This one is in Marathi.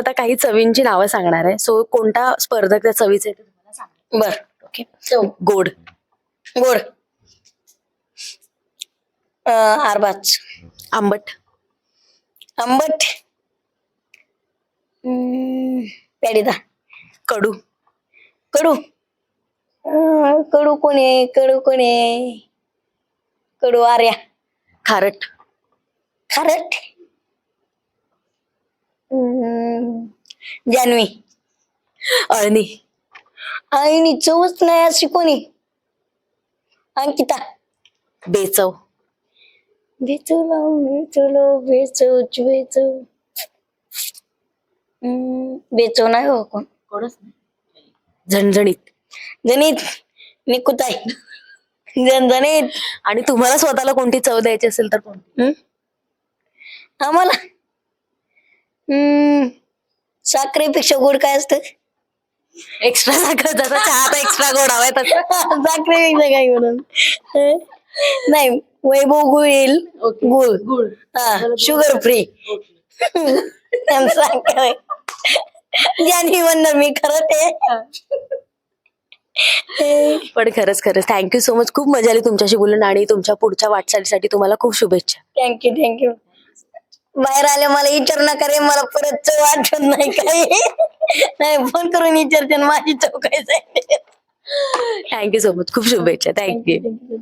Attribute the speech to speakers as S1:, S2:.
S1: आता काही चवींची नावं सांगणार आहे. सो कोणता स्पर्धक त्या चवीचे
S2: बर.
S1: ओके गोड.
S2: गोड. अं, आरबाज.
S1: आंबट.
S2: आंबट. प्याडीदा
S1: कडू.
S2: कडू. कडू कोणी कडू कोणी. कडू आर्या.
S1: खारट.
S2: खारट? जान्हवी.
S1: अळणी
S2: आईनी चवच नाही अशी कोणी? अंकिता.
S1: बेचव.
S2: बेचवला बेचवलो बेचव बेचव हम्म, बेचव नाही हो कोण.
S1: झणझणीत.
S2: जनित निकुताई जनजनीत
S1: आणि तुम्हाला स्वतःला कोणती चव द्यायची असेल तर कोणती?
S2: हम्म? आम्हाला. हम्म साखरेपेक्षा गोड काय असतं?
S1: एक्स्ट्रा साखर जसा चहाचा एक्स्ट्रा गोड हवाय तसं.
S2: साखरेपेक्षा काय म्हणून? हं? नाही वैभव गुळ येईल गुळ.
S1: गुळ.
S2: हा शुगर फ्री साखर ज्यांनी म्हणणार मी खरं ते.
S1: पण खरंच खरंच. थँक्यू सो मच खूप मजा आली तुमच्याशी बोलून आणि तुमच्या पुढच्या वाटचालीसाठी तुम्हाला खूप शुभेच्छा.
S2: थँक्यू थँक्यू बाहेर आले मला विचारू नका रे मला परत चव आठवत नाही काही. नाही फोन करून विचारते ना माझी चव काय
S1: थँक्यू सो मच खूप शुभेच्छा. थँक्यू.